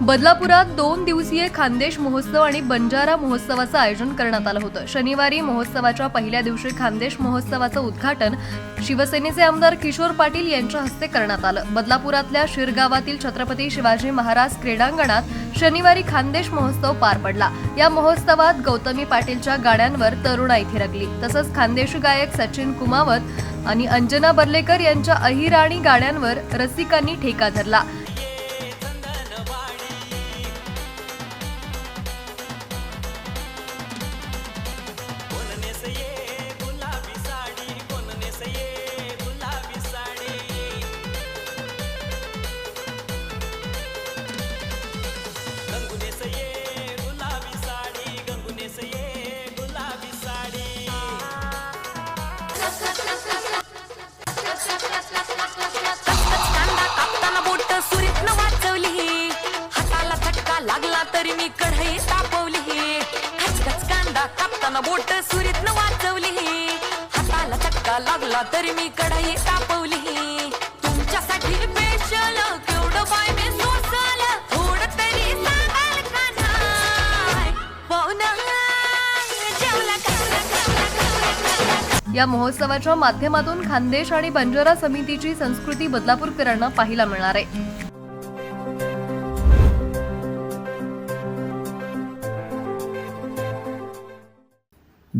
बदलापुरात दोन दिवसीय खानदेश महोत्सव आणि बंजारा महोत्सवाचं आयोजन करण्यात आलं होतं. शनिवारी महोत्सवाच्या पहिल्या दिवशी खानदेश महोत्सवाचं उद्घाटन शिवसेनेचे आमदार किशोर पाटील यांच्या हस्ते करण्यात आलं. बदलापुरातल्या शिरगावातील छत्रपती शिवाजी महाराज क्रीडांगणात शनिवारी खानदेश महोत्सव पार पडला. या महोत्सवात गौतमी पाटीलच्या गाण्यांवर तरुणाई थिरकली तसंच खानदेशी गायक सचिन कुमावत आणि अंजना बर्लेकर यांच्या अहिराणी गाण्यांवर रसिकांनी ठेका धरला. तरी मी कढई तापवली. खचखच कांदा कापताना बोट सुरीतनं वाचवली. हाताला चक्का लागला तरी मी कढई तापवली. तुमच्यासाठी स्पेशल केवढं बाय मी थोडं तरी सांगाल का पाहुणा हो जेवला या महोत्सवाच्या माध्यमातून खानदेश आणि बंजारा समितीची संस्कृती बदलापूरकरांना पाहायला मिळणार आहे.